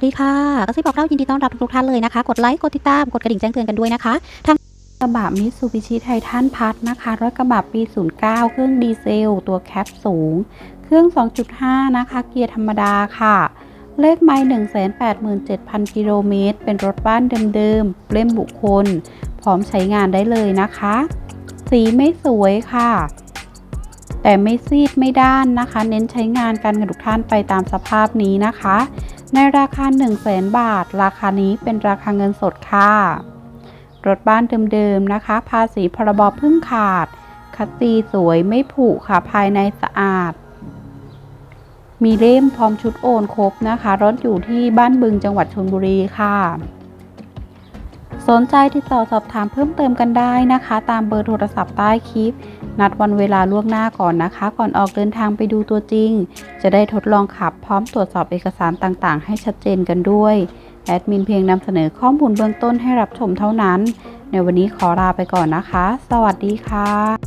วัสดีค่ะก็ซิบอกเล่ายินดีต้อนรับทุกท่านเลยนะคะ กดไลค์กดติดตามกดกระดิ่งแจ้งเตือนกันด้วยนะคะทางกระบะมิตซูบิชิไททันพัทนะคะรถกระบะปี 09 เครื่องดีเซล ตัวแคปสูง เครื่อง 2.5 นะคะ เกียร์ธรรมดาค่ะ เลขไมล์187,000 กิโลเมตร เป็นรถบ้านเดิมๆเล่มบุคคล พร้อมใช้งานได้เลยนะคะ สีไม่สวยค่ะ แต่ไม่ซีดไม่ด้านนะคะ เน้นใช้งานกันกับทุกท่านไปตามสภาพนี้นะคะ ในราคา 1 0 0 0 0แบาท ราคานี้เป็นราคาเงินสดค่ะ รถบ้านเดิมๆนะคะ ภาษีพรบเพึ่งขาดคัตตีสวยไม่ผุค่ะภายในสะอาด มีเล่มพร้อมชุดโอนครบนะคะ รถอยู่ที่บ้านบึงจังหวัดชลบุรีค่ะ สนใจติดต่อสอบถามเพิ่มเติมกันได้นะคะ ตามเบอร์โทรศัพท์ใต้คลิป นัดวันเวลาล่วงหน้าก่อนนะคะ ก่อนออกเดินทางไปดูตัวจริง จะได้ทดลองขับพร้อมตรวจสอบเอกสารต่างๆ ให้ชัดเจนกันด้วยแอดมินเพียงนำเสนอข้อมูลเบื้องต้นให้รับชมเท่านั้น ในวันนี้ขอลาไปก่อนนะคะ สวัสดีค่ะ